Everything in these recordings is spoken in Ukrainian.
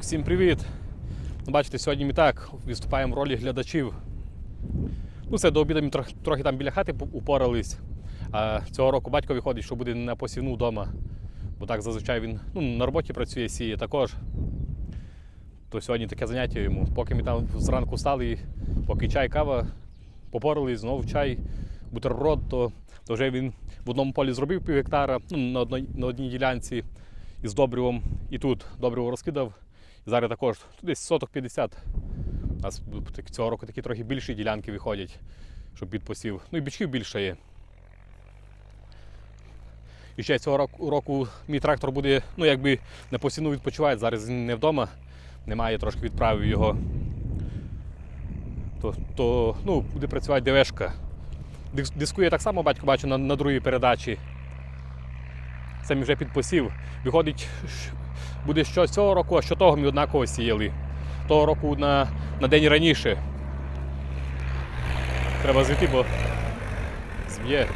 Всім привіт! Ну, Бачите, сьогодні ми так виступаємо в ролі глядачів. Ну, це до обіду ми трохи, трохи там біля хати упорались. А цього року батько виходить, що буде на посівну вдома. Бо так зазвичай він ну, на роботі працює, сіє також. То сьогодні таке заняття йому. Поки ми там зранку встали, поки чай, кава, попорались, знову чай, бутерброд, то, то вже він в одному полі зробив пів гектара ну, на, одній, на одній ділянці із добривом. І тут добриво розкидав. Зараз також десь соток 50. У нас цього року такі трохи більші ділянки виходять, щоб під посів. Ну і бічків більше є. І ще цього року, мій трактор буде, ну якби на посівну відпочиває, зараз не вдома, немає, трошки відправив його. То, то ну, буде працювати ДВшка. Дискує так само, батько бачу на, на другій передачі. Це вже під посів. Виходить, буде що цього року, а що того ми однаково сіяли. Того року на, на день раніше. Треба зайти, бо зб'є.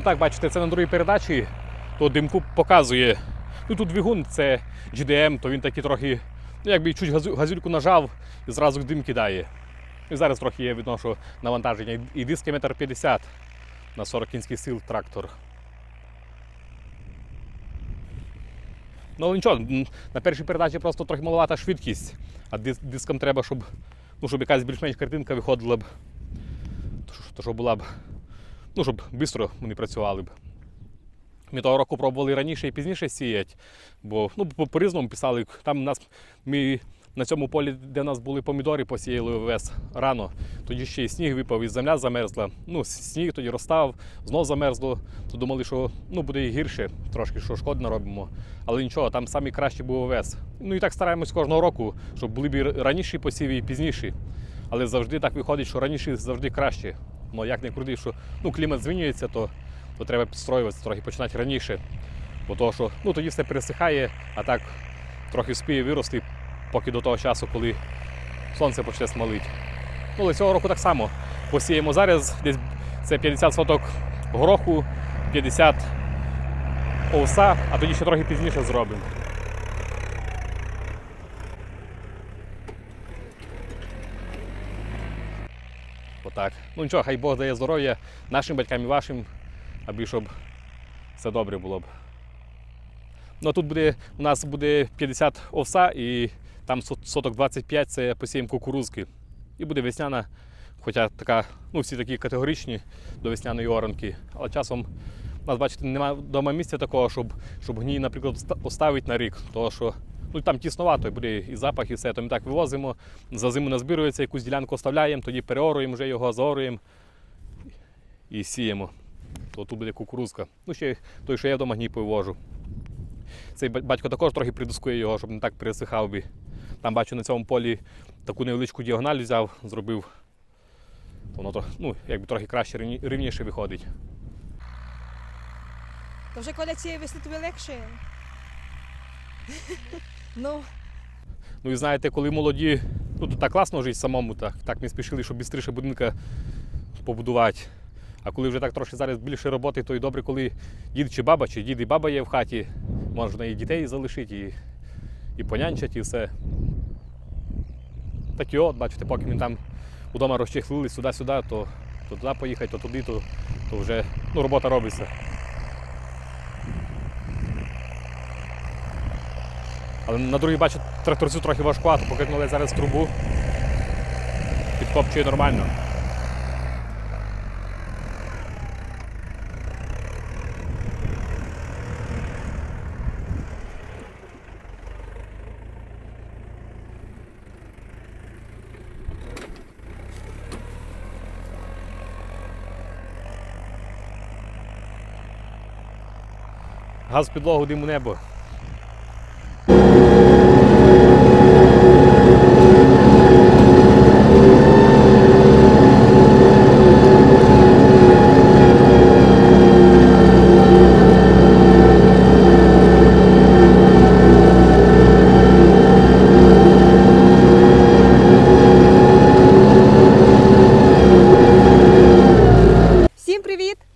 Ну так, бачите, це на другій передачі, то димку показує. Ну тут двигун це GDM, то він такий трохи, ну якби чуть газю- газюльку нажав і зразу дим кидає. І зараз трохи є видно, що навантаження. І диски метр 50 на 40 кінських сил трактор. Ну але нічого, на першій передачі просто трохи маловата швидкість, а дис- дискам треба, щоб, ну, щоб якась більш-менш картинка виходила б. То, що була б ну, щоб швидко вони працювали б. Ми того року пробували раніше і пізніше сіяти, бо ну, по- по-різному писали. Там нас ми на цьому полі, де нас були помідори, посіяли вес рано. Тоді ще й сніг випав, і земля замерзла. Ну, сніг тоді розстав, знов замерзло. То думали, що ну, буде і гірше, трошки що шкоди наробимо. Але нічого, там самий кращий був овес. Ну і так стараємось кожного року, щоб були б і раніші посіви, і пізніші. Але завжди так виходить, що раніше завжди краще. Ну як не крути, що ну, клімат змінюється, то, то треба підстроюватися, трохи починати раніше. Бо того, що ну, тоді все пересихає, а так трохи спіє вирости, поки до того часу, коли сонце почне смалити. Ну, але цього року так само. Посіємо зараз, десь це 50 соток гороху, 50 овса, а тоді ще трохи пізніше зробимо. Отак. Ну нічого, хай Бог дає здоров'я нашим батькам і вашим, аби щоб все добре було б. Ну а тут буде, у нас буде 50 овса і там соток 25 це посіємо кукурузки. І буде весняна, хоча така, ну всі такі категоричні до весняної оранки. Але часом у нас, бачите, немає вдома місця такого, щоб, щоб гній, наприклад, ста- поставити на рік. Тому що ну, там тісновато, буде і запах, і все. То ми так вивозимо, за зиму назбирується, якусь ділянку оставляємо, тоді переоруємо вже його, заоруємо і сіємо. То тут буде кукурузка. Ну, ще той, що я вдома гній повожу. Цей батько також трохи придускує його, щоб не так пересихав би. Там бачу на цьому полі таку невеличку діагональ взяв, зробив. Воно ну, якби трохи краще рівніше виходить. То вже коли цієї весни тобі легше. Ну, Ну і знаєте, коли молоді, ну то так класно жити самому, так, так ми спішили, щоб швидше будинка побудувати. А коли вже так трошки зараз більше роботи, то і добре, коли дід чи баба, чи дід і баба є в хаті, можна і дітей залишити, і, і понянчать, і все. Так і от, бачите, поки ми там вдома розчехлили сюди-сюди, то, то туди поїхати, то туди, то, то вже ну, робота робиться. Але на другий бачу тракторцю трохи важкувато, покинули зараз трубу. Підкопчує нормально. Газ підлогу, дим у небо.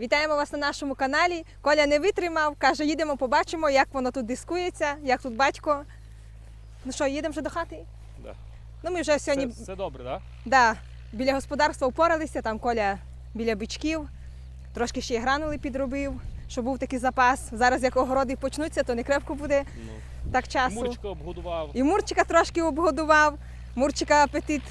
Вітаємо вас на нашому каналі. Коля не витримав, каже, їдемо, побачимо, як воно тут дискується, як тут батько. Ну що, їдемо вже до хати? Да. Ну ми вже сьогодні Все, все добре, так? да, біля господарства впоралися, там Коля біля бичків, трошки ще й гранули підробив, щоб був такий запас. Зараз як огороди почнуться, то не крепко буде Ну. так часу. Мурчика обгодував. І Мурчика трошки обгодував. Мурчика апетит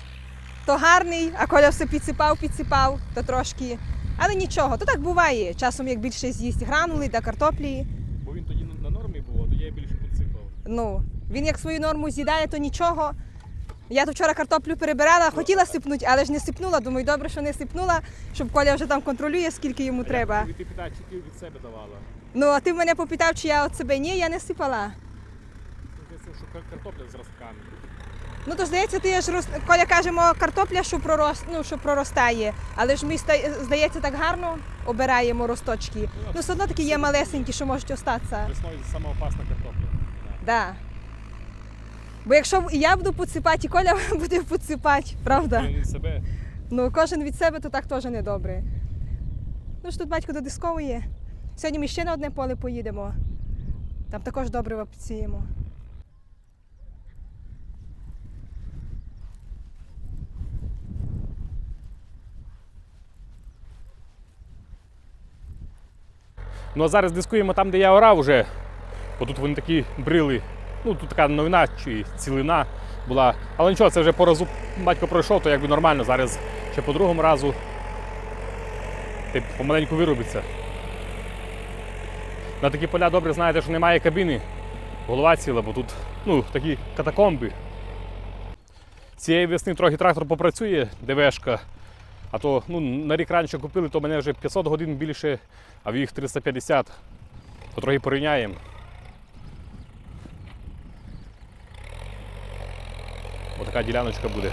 то гарний, а Коля все підсипав, підсипав, то трошки. Але нічого, то так буває. Часом як більше з'їсть гранули та картоплі. Бо він тоді на нормі був, а тоді я більше підсипав. Ну, він як свою норму з'їдає, то нічого. Я то вчора картоплю перебирала, хотіла сипнути, але ж не сипнула. Думаю, добре, що не сипнула, щоб Коля вже там контролює, скільки йому треба. І ти питаєш, чи ти від себе давала. Ну, а ти мене попитав, чи я от себе ні, я не сипала. Здається, що картопля з ростками. Ну то здається, ти ж роз... Коля кажемо, картопля, що пророс... ну, що проростає, але ж ми здається так гарно обираємо росточки. Ну все одно такі є малесенькі, що можуть остатися. Весною сама опасна картопля. Да. Бо якщо і я буду підсипати, і Коля буде підсипати, правда? Він від себе. Ну кожен від себе, то так теж не добре. Ну ж тут батько додисковує. Сьогодні ми ще на одне поле поїдемо. Там також добре підсіємо. Ну а зараз дискуємо там, де я орав. Бо тут вони такі брили. Ну тут така новина чи цілина була. Але нічого, це вже по разу батько пройшов, то якби нормально. Зараз ще по другому разу. Ти помаленьку виробиться. На такі поля добре знаєте, що немає кабіни. Голова ціла, бо тут ну, такі катакомби. Цієї весни трохи трактор попрацює, ДВшка. А то ну, на рік раніше купили, то мене вже 500 годин більше, а в їх 350. То трохи порівняємо. Отака діляночка буде.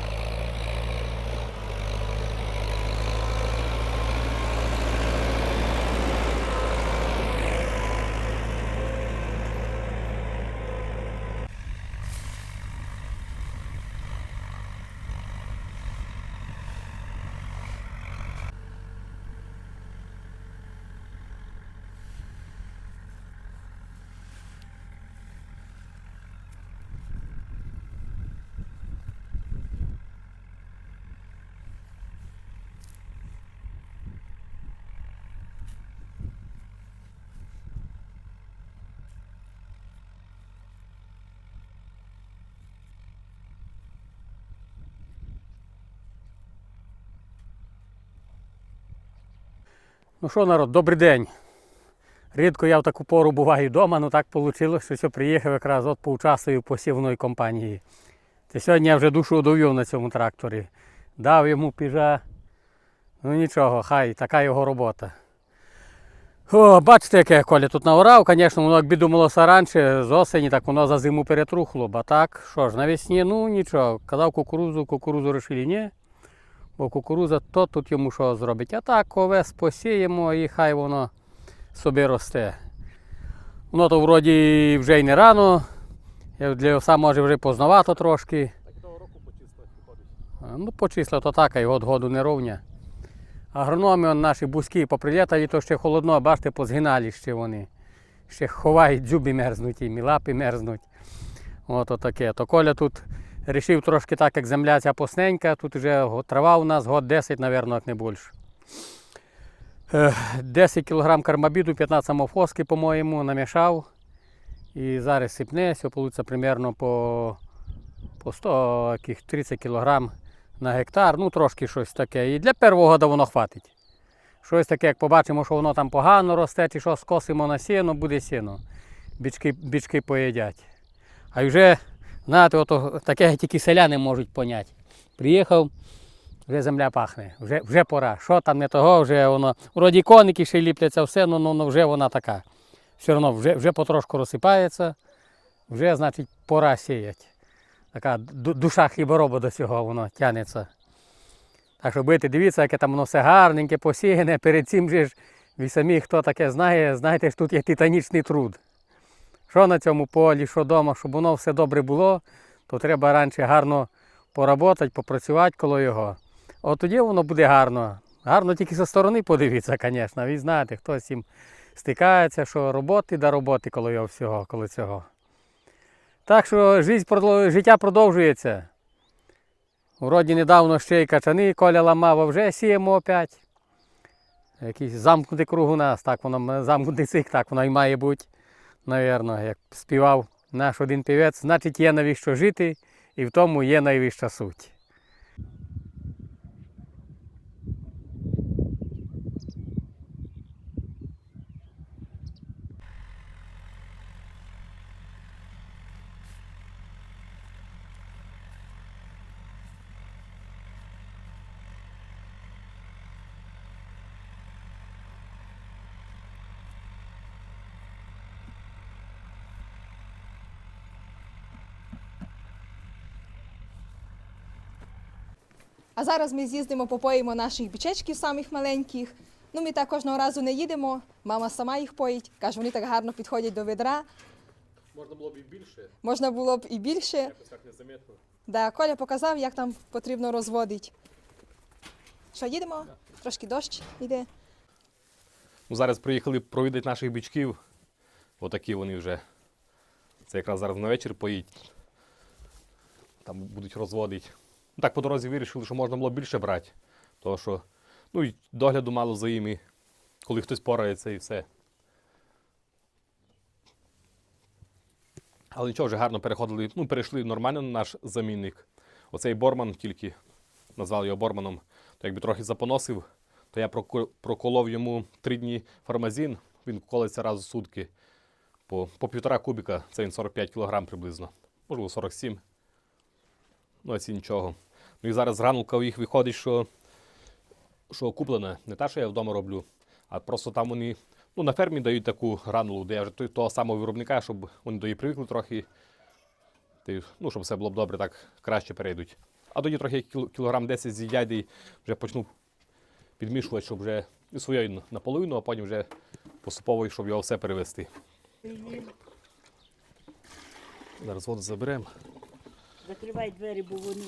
Ну що, народ, добрий день. Рідко я в таку пору буваю вдома, ну так вийшло, що все приїхав якраз от поучаствую посівної компанії. Та сьогодні я вже душу довів на цьому тракторі. Дав йому піжа. Ну нічого, хай, така його робота. О, бачите, яке Коля тут наорав, звісно, воно якби думалося раніше, з осені, так воно за зиму перетрухло. Бо так, що ж, навесні, ну нічого. Казав кукурузу, кукурузу рішили, ні. Бо кукуруза то тут йому що зробить. А так овес посіємо і хай воно собі росте. Воно то вроді вже й не рано. Я Для овса може вже поздновато трошки. Так того року по виходить. Ну, по числа то так, а й от году не ровня. Агрономи он, наші бузькі поприлітали, то ще холодно, бачите, позгинали ще вони. Ще ховають, дзюби мерзнуть, і лапи мерзнуть. От таке. То Коля тут рішив трошки так, як земля ця посненька, тут вже трава у нас год 10, мабуть, як не більше. Е, 10 кг кармабіду, 15 амофоски, по-моєму, намішав. І зараз сипне, все вийде примерно по, по 100 30 кг на гектар, ну трошки щось таке. І для першого года воно хватить. Щось таке, як побачимо, що воно там погано росте, чи що скосимо на сіно, буде сіно. Бічки, бічки поїдять. А вже, знаєте, ото, таке тільки селяни можуть поняти. Приїхав, вже земля пахне, вже, вже пора. Що там не того, вже воно. Вроді коники ще ліпляться, все, ну, ну, ну вже вона така. Все одно вже, вже потрошку розсипається, вже, значить, пора сіяти. Така ду- душа хлібороба до цього воно тягнеться. Так що будете дивіться, яке там воно все гарненьке, посіяне. Перед цим же ж ви самі, хто таке знає, знаєте, що тут є титанічний труд. Що на цьому полі, що вдома, щоб воно все добре було, то треба раніше гарно поработати, попрацювати коло його. От тоді воно буде гарно. Гарно тільки зі сторони подивитися, звісно. Ви знаєте, хтось цим стикається, що роботи до роботи, коли його всього, коли цього. Так що життя, продовжується. Вроді недавно ще й качани коля ламав, а вже сіємо опять. Якийсь замкнутий круг у нас, так воно замкнутий цик, так воно і має бути. Навірно, як співав наш один півець, значить є навіщо жити, і в тому є найвища суть. А зараз ми з'їздимо, попоїмо наших бічечків самих маленьких. Ну, ми так кожного разу не їдемо. Мама сама їх поїть. Каже, вони так гарно підходять до ведра. Можна було б і більше, Можна було б і більше. якось так незаметно. Да, Коля показав, як там потрібно розводити. Що, їдемо? Трошки дощ йде. Ну, зараз приїхали провідати наших бичків. Отакі вони вже. Це якраз зараз на вечір поїдь. Там будуть розводити. Ну, так по дорозі вирішили, що можна було більше брати. Тому що ну, і догляду мало за ними, коли хтось порається і все. Але нічого, вже гарно переходили. Ну, перейшли нормально на наш замінник. Оцей Борман тільки назвали його Борманом, то якби трохи запоносив, то я проколов йому три дні фармазін. Він колиться раз у сутки по, по півтора кубіка, це він 45 кг приблизно, можливо 47. Ну, а ці нічого. Ну і зараз гранулка у їх виходить, що, що куплена. Не та, що я вдома роблю, а просто там вони ну, на фермі дають таку гранулу, де я вже того самого виробника, щоб вони до її привикли трохи. Ну, щоб все було б добре, так краще перейдуть. А тоді трохи кілограм 10 з'їдять і вже почну підмішувати, щоб вже і своєю наполовину, а потім вже поступово, щоб його все перевести. Зараз воду заберемо. Закривай двері, бо вони.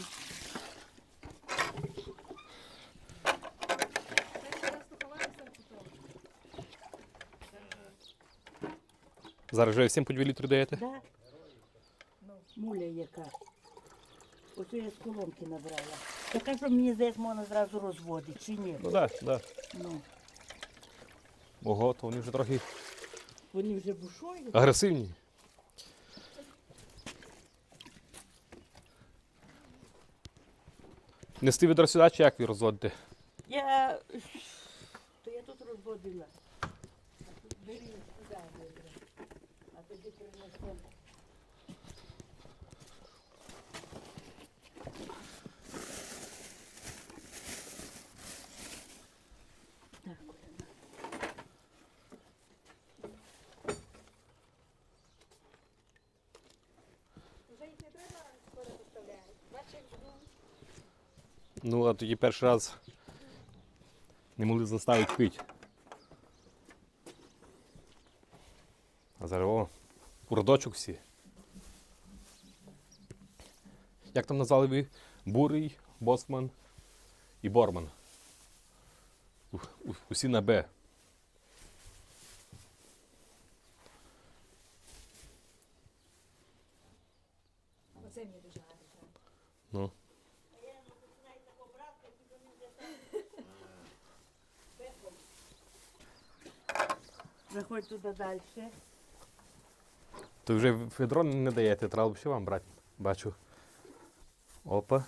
Зараз вже всім по 2 літри даєте? Да? Муля яка. Ото я з колонки набрала. Така, що мені здається, можна зразу розводити, чи ні? Ну так, да, так. Да. Ну, Ого, то вони вже трохи вони вже бушують. агресивні. Нести відро сюди чи як ви розводите? Я. То я тут розводила. Бери сюди ведра. А тоді принесемо. Так, Ну, а тоді перший раз не могли заставити пити. А зараз о, у родочок всі. Як там назвали ви? Бурий, Босман і Борман. Усі на Б. Оце мені дуже гарно. Ну. Заходь туди далі. То вже ведро не даєте, треба б ще вам брати. Бачу. Опа.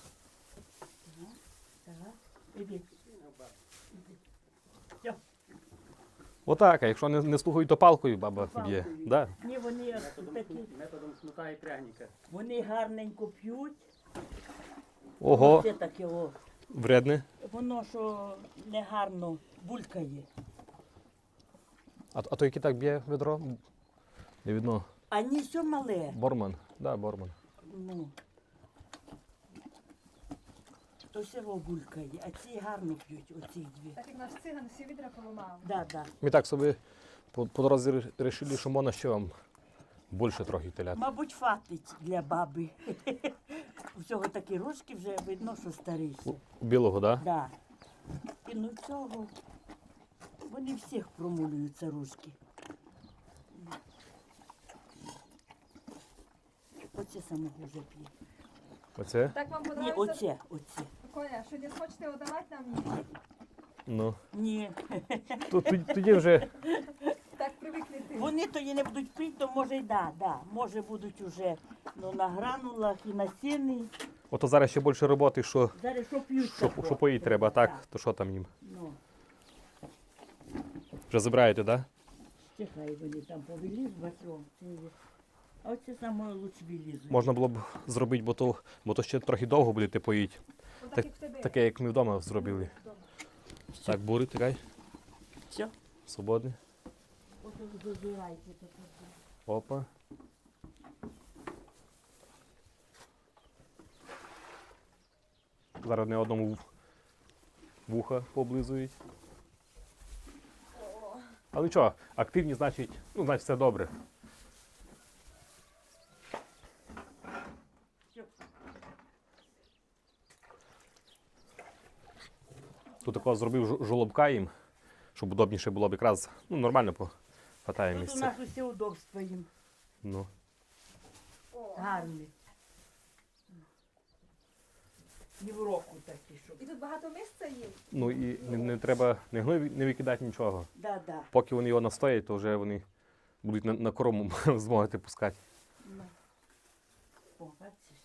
Отак, а якщо не, не слухають, то палкою баба б'є. Да. Ні, вони такі. Методом смута і пряника. Вони гарненько п'ють. Ого, Це таке о. вредне. Воно що негарно булькає. А, а то яке так б'є ведро? Не видно. А ні, все мале. Борман. Да, Борман. Ну. То все булькає, а ці гарно п'ють, оці дві. Так як наш циган всі відра поламав. Да, да. Ми так собі по, по дорозі вирішили, що можна ще вам більше трохи телят. Мабуть, фатить для баби. У цього такі рожки вже видно, що старий. У білого, да? Да. І ну цього. Вони всіх промулюються ручки. Оце саме вже п'є. Оце? Так вам Ні, подобається? оце, оце. Коля, що не хочете віддавати нам її? Ну. Ні. Тут тоді- тоді вже Так привикнете. Вони тоді не будуть пити, то може й да, да. Може будуть уже ну, на гранулах і на сіні. ото зараз ще більше роботи, що, Зараз що п'ють. що, що поїть треба, так, то що там їм? Ну, Вже забираєте, так? Да? чекай, вони там повеліз батьком. А оце саме лучше вилізуть. Можна було б зробити, бо то, бо то ще трохи довго будете поїти. Тебе. Таке, як ми вдома зробили. Так, бури, тикай, Все. свободний. Ото дозирайте. тут. Опа. Зараз не одному вуха поблизують. Але нічого, активні, значить, ну, значить, все добре. Тут такого зробив жо- жолобка їм, щоб удобніше було б якраз ну, нормально по хватає Тут у місця. нас усі удобства їм. Ну. Гарні. Ні в року такі, щоб. І тут багато місця є. ну і не, не треба не гной не викидати нічого. Да, да. Поки вони його настоять, то вже вони будуть на, на корому зможете пускати. На. О, бачиш.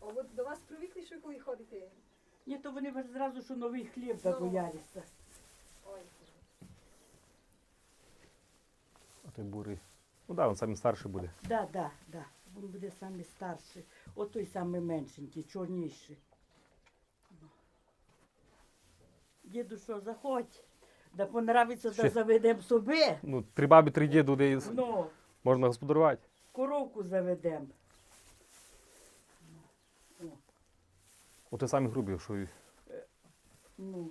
О, от до вас привикли, що коли ходите. Ні, то вони вже зразу, що новий хліб забоялися. А той бурий. Ну так, да, він самий старший буде. Да, да, да. Він буде самий старший. От той самий меншенький, чорніший. Діду, що заходь. Да понравиться, да заведемо собі. Ну, три бабі, три діду, де Ну, можна господарувати. коровку заведемо. Оте самі грубі, що і Ну,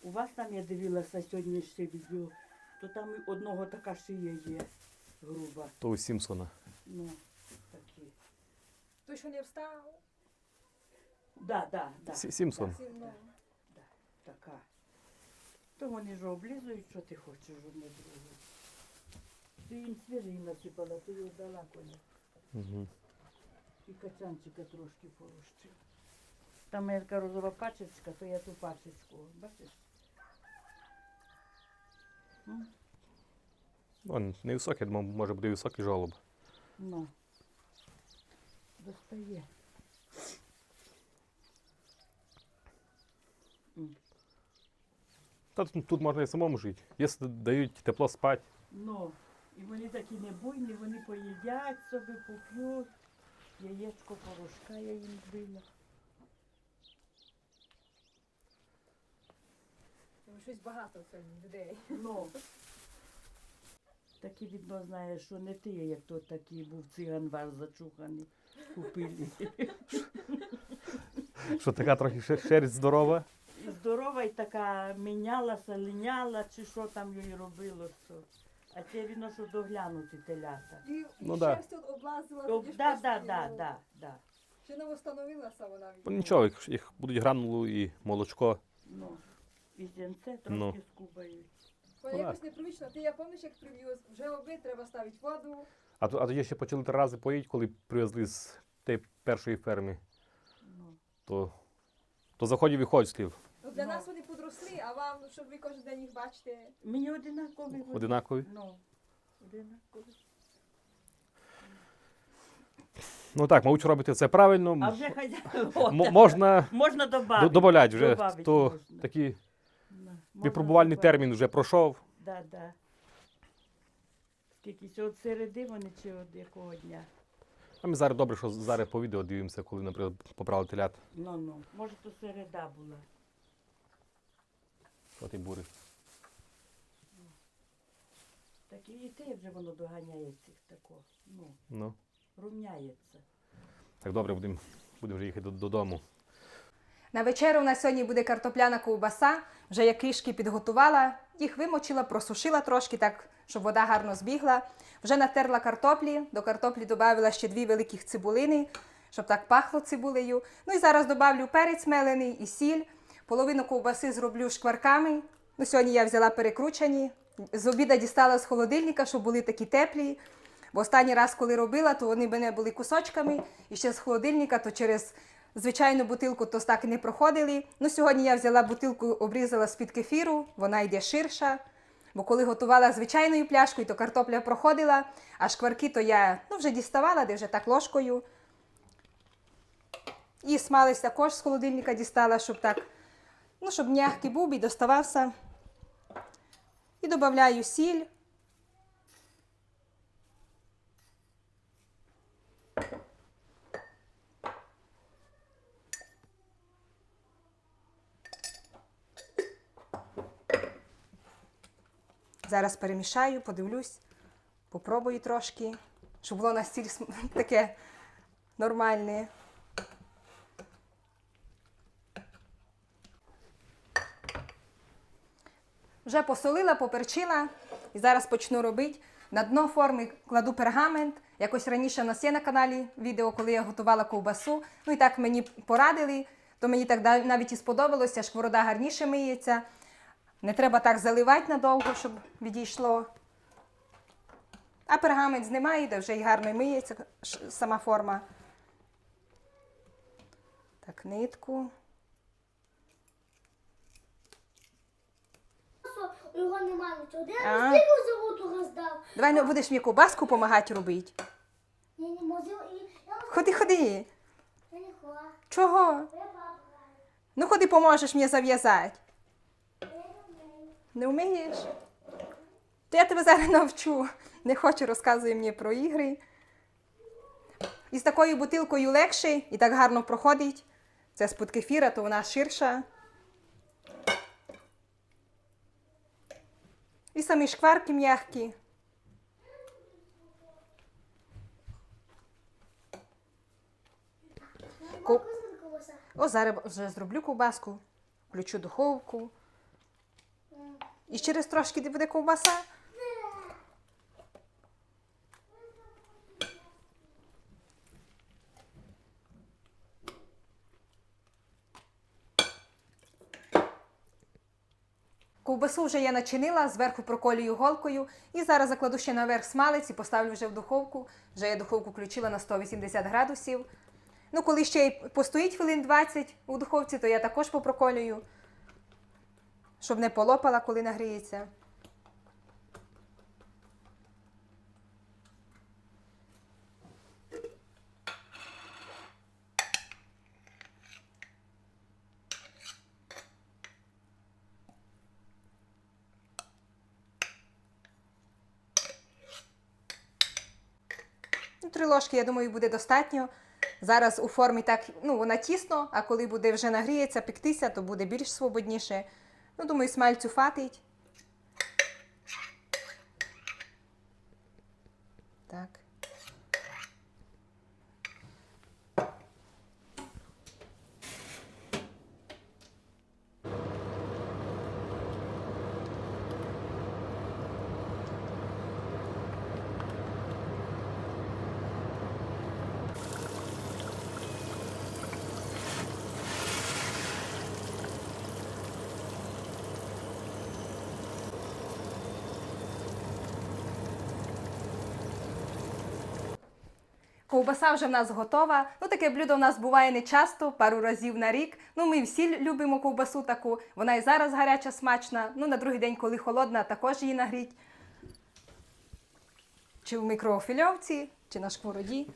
у вас там я дивилася сьогодні ще відео, то там і одного така шия є груба. то у Сімпсона. Ну, такі. Той, що не встав, Да, да, да. Сі- Сімпсон. всім, ну. Така. То вони ж облізують, що ти хочеш одне друге. Ти їм свіжий насипала, ти його дала коня. Угу. І качанчика трошки порощив. Там моя така розова пачечка, то я ту пачечку, бачиш? М? Он невисокий, думав, може буде високий жолоб. Ну. Достає. Та тут, тут можна і самому жити. Якщо дають тепло спати, Ну, і вони такі не буйні, вони поїдять собі, поп'ють. Яєчко порошка я їм била. Щось багато сьогодні людей. Ну. Такі відно знаєш, що не ти, як то такий був циган ваш зачуханий. Купили. що така трохи шер- шерсть здорова. І здорова, і така мінялася, линяла, чи що там їй робило. Що. А це відно, що доглянути телята. І, Ну і да. шерсть тут облазила, Об, тоді ж да, да, да, ну, да, да. Ще не встановилася вона. Ну нічого, їх, їх будуть гранулу і молочко. Ну, і зінце трошки Ну. скубають. Вона Ну, якось непривично. Ти я пам'ятаєш, як привіз, вже обід, треба ставити воду. А, то- а тоді ще почали три рази поїти, коли привезли з тієї першої ферми. Ну. То, то заходів і ходслів Ну, для Ну. нас вони подросли, а вам, щоб ви кожен день їх бачите. Мені одинакові. вони. одинакові. Ну, одинакові. Ну так, мабуть, робити це правильно. А вже хазяїн. М- можна Можна до- додати. вже. Добавить То можна. можна випробувальний термін вже пройшов. Да, да. Скільки це от середи вони чи от якого дня? А ми зараз добре, що зараз по відео дивимося, коли, наприклад, поправили телят. Ну ну. Може, то середа була. От і бури. Так і те вже воно доганяє цих тако. Ну, Ну. румняється. Так добре, будемо будем вже їхати до- додому. На вечерю у нас сьогодні буде картопляна ковбаса. Вже я кишки підготувала, їх вимочила, просушила трошки, так, щоб вода гарно збігла. Вже натерла картоплі, до картоплі додала ще дві великих цибулини, щоб так пахло цибулею. Ну і зараз додавлю перець мелений і сіль. Половину ковбаси зроблю шкварками. Ну, сьогодні я взяла перекручені. З обіда дістала з холодильника, щоб були такі теплі. Бо останній раз, коли робила, то вони мене були кусочками. І ще з холодильника, то через звичайну бутилку то так і не проходили. Ну, сьогодні я взяла бутилку, обрізала з-під кефіру, вона йде ширша. Бо коли готувала звичайною пляшкою, то картопля проходила, а шкварки то я ну, вже діставала, де вже так ложкою. І смалець також з холодильника дістала, щоб так, ну, щоб м'який був і доставався. І додаю сіль. Зараз перемішаю, подивлюсь, попробую трошки, щоб було настільки таке нормальне. Вже посолила, поперчила і зараз почну робити. На дно форми кладу пергамент. Якось раніше у нас є на каналі відео, коли я готувала ковбасу. Ну і так мені порадили, то мені так навіть і сподобалося, шкворода гарніше миється. Не треба так заливати надовго, щоб відійшло. А пергамент знімає, де вже і гарно миється сама форма. Так, нитку. Його немає нічого. Де А. я стільки заводу роздав? Давай ну, будеш мені ковбаску допомагати робити. Я не можу і я, Ходи, ходи. я не хочу. Чого? Я. Ну ходи поможеш мені зав'язати. Не вмієш? То я тебе зараз навчу. Не хочу, розказує мені про ігри. І з такою бутилкою легше і так гарно проходить. Це з-под кефіра, то вона ширша. І самі шкварки м'які. Колоса. О, зараз вже зроблю ковбаску, включу духовку. І через трошки буде ковбаса. Ковбасу вже я начинила, зверху проколюю голкою і зараз закладу ще наверх смалець і поставлю вже в духовку. Вже я духовку включила на 180 градусів. Ну, коли ще й постоїть хвилин 20 у духовці, то я також попроколюю, щоб не полопала, коли нагріється. Ну, три ложки, я думаю, буде достатньо. Зараз у формі так, ну, вона тісно, а коли буде вже нагріється, пектися, то буде більш свободніше. Ну, думаю, смальцю фатить. Так. Ковбаса вже в нас готова. Ну, таке блюдо в нас буває не часто, пару разів на рік. Ну, ми всі любимо ковбасу таку. Вона і зараз гаряча, смачна. Ну, на другий день, коли холодна, також її нагріть. Чи в мікрофільовці, чи на шквороді.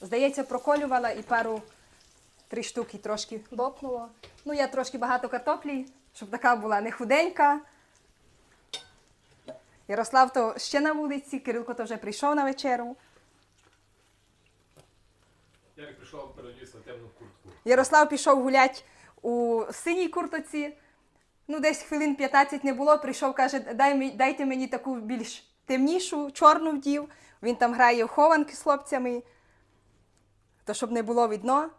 Здається, проколювала і пару три штуки трошки лопнуло. Ну, я трошки багато картоплі, щоб така була не худенька. Ярослав то ще на вулиці, Кирилко то вже прийшов на вечеру. Ярик прийшов переодівся на темну куртку. Ярослав пішов гулять у синій куртоці. Ну, десь хвилин 15 не було. Прийшов, каже, Дай, дайте мені таку більш темнішу, чорну вдів. Він там грає в хованки з хлопцями, то щоб не було видно.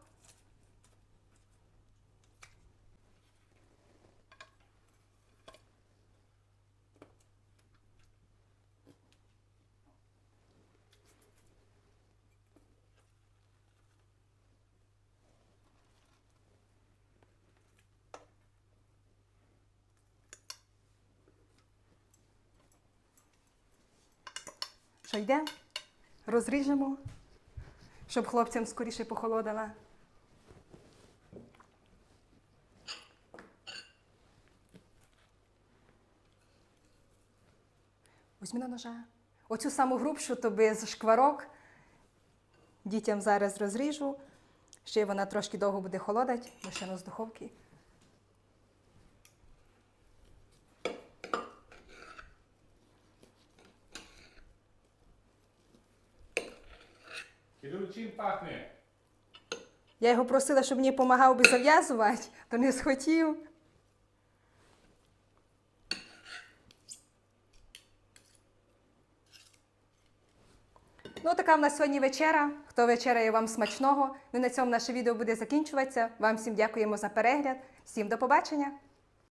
Що йде? Розріжемо, щоб хлопцям скоріше похолодала. Візьми на ножа. Оцю саму грубшу, то без шкварок. Дітям зараз розріжу. Ще вона трошки довго буде холодати, ще з духовки. Чим пахне? Я його просила, щоб мені допомагав би зав'язувати, то не схотів. Ну, така в нас сьогодні вечера. Хто вечеряє вам смачного. Ну, на цьому наше відео буде закінчуватися. Вам всім дякуємо за перегляд. Всім до побачення!